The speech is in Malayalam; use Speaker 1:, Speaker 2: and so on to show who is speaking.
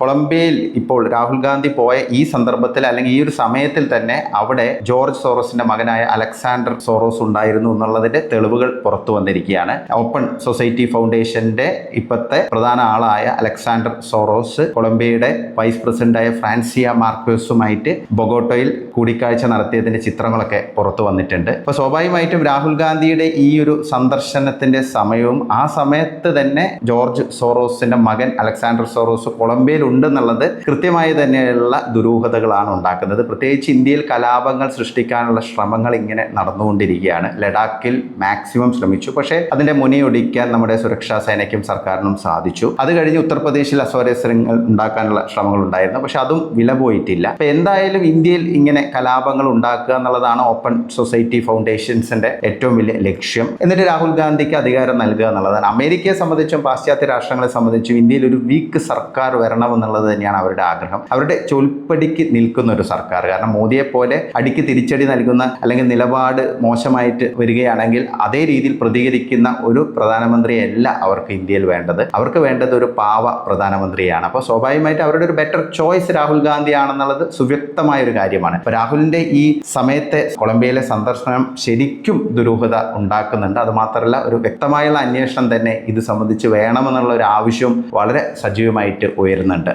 Speaker 1: കൊളംബിയയിൽ ഇപ്പോൾ രാഹുൽ ഗാന്ധി പോയ ഈ സന്ദർഭത്തിൽ അല്ലെങ്കിൽ ഈ ഒരു സമയത്തിൽ തന്നെ അവിടെ ജോർജ് സോറോസിന്റെ മകനായ അലക്സാണ്ടർ സോറോസ് ഉണ്ടായിരുന്നു എന്നുള്ളതിന്റെ തെളിവുകൾ പുറത്തു വന്നിരിക്കുകയാണ്. ഓപ്പൺ സൊസൈറ്റി ഫൗണ്ടേഷന്റെ ഇപ്പോഴത്തെ പ്രധാന ആളായ അലക്സാണ്ടർ സോറോസ് കൊളംബിയയുടെ വൈസ് പ്രസിഡന്റായ ഫ്രാൻസിയ മാർക്വേസുമായിട്ട് ബൊഗോട്ടോയിൽ കൂടിക്കാഴ്ച നടത്തിയതിന്റെ ചിത്രങ്ങളൊക്കെ പുറത്തു വന്നിട്ടുണ്ട്. അപ്പോൾ സ്വാഭാവികമായിട്ടും രാഹുൽ ഗാന്ധിയുടെ ഈ ഒരു സന്ദർശനത്തിന്റെ സമയവും ആ സമയത്ത് തന്നെ ജോർജ് സോറോസിന്റെ മകൻ അലക്സാണ്ടർ സോറോസ് കൊളംബിയയിൽ ഉണ്ടെന്നുള്ളത് കൃത്യമായി തന്നെയുള്ള ദുരൂഹതകളാണ് ഉണ്ടാക്കുന്നത്. പ്രത്യേകിച്ച് ഇന്ത്യയിൽ കലാപങ്ങൾ സൃഷ്ടിക്കാനുള്ള ശ്രമങ്ങൾ ഇങ്ങനെ നടന്നുകൊണ്ടിരിക്കുകയാണ്. ലഡാക്കിൽ മാക്സിമം ശ്രമിച്ചു. പക്ഷേ അതിന്റെ മുനയൊടിക്കാൻ നമ്മുടെ സുരക്ഷാ സേനയ്ക്കും സർക്കാരിനും സാധിച്ചു. അത് കഴിഞ്ഞ് ഉത്തർപ്രദേശിൽ അസ്വാരസ്യങ്ങൾ ഉണ്ടാക്കാനുള്ള ശ്രമങ്ങൾ ഉണ്ടായിരുന്നു. പക്ഷെ അതും വില പോയിട്ടില്ല. അപ്പൊ എന്തായാലും ഇന്ത്യയിൽ ഇങ്ങനെ കലാപങ്ങൾ ഉണ്ടാക്കുക എന്നുള്ളതാണ് ഓപ്പൺ സൊസൈറ്റി ഫൗണ്ടേഷൻസിന്റെ ഏറ്റവും വലിയ ലക്ഷ്യം. എന്നിട്ട് രാഹുൽ ഗാന്ധിക്ക് അധികാരം നൽകുക എന്നുള്ളതാണ്. അമേരിക്കയെ സംബന്ധിച്ചും പാശ്ചാത്യ രാഷ്ട്രങ്ങളെ സംബന്ധിച്ചും ഇന്ത്യയിൽ ഒരു വീക്ക് സർക്കാർ വരണം എന്നുള്ളത് തന്നെയാണ് അവരുടെ ആഗ്രഹം. അവരുടെ ചൊൽപ്പടിക്ക് നിൽക്കുന്ന ഒരു സർക്കാർ. കാരണം മോദിയെ പോലെ അടിക്ക് തിരിച്ചടി നൽകുന്ന അല്ലെങ്കിൽ നിലപാട് മോശമായിട്ട് വരികയാണെങ്കിൽ അതേ രീതിയിൽ പ്രതികരിക്കുന്ന ഒരു പ്രധാനമന്ത്രിയല്ല അവർക്ക് ഇന്ത്യയിൽ വേണ്ടത്. അവർക്ക് വേണ്ടത് ഒരു പാവ പ്രധാനമന്ത്രിയാണ്. അപ്പോൾ സ്വാഭാവികമായിട്ട് അവരുടെ ഒരു ബെറ്റർ ചോയ്സ് രാഹുൽ ഗാന്ധി ആണെന്നുള്ളത് സുവ്യക്തമായ ഒരു കാര്യമാണ്. അപ്പോൾ രാഹുലിന്റെ ഈ സമയത്തെ കൊളംബിയയിലെ സന്ദർശനം ശരിക്കും ദുരൂഹത ഉണ്ടാക്കുന്നുണ്ട്. അത് മാത്രമല്ല ഒരു വ്യക്തമായുള്ള അന്വേഷണം തന്നെ ഇത് സംബന്ധിച്ച് വേണമെന്നുള്ള ഒരു ആവശ്യം വളരെ സജീവമായിട്ട് ഉയരുന്നുണ്ട്.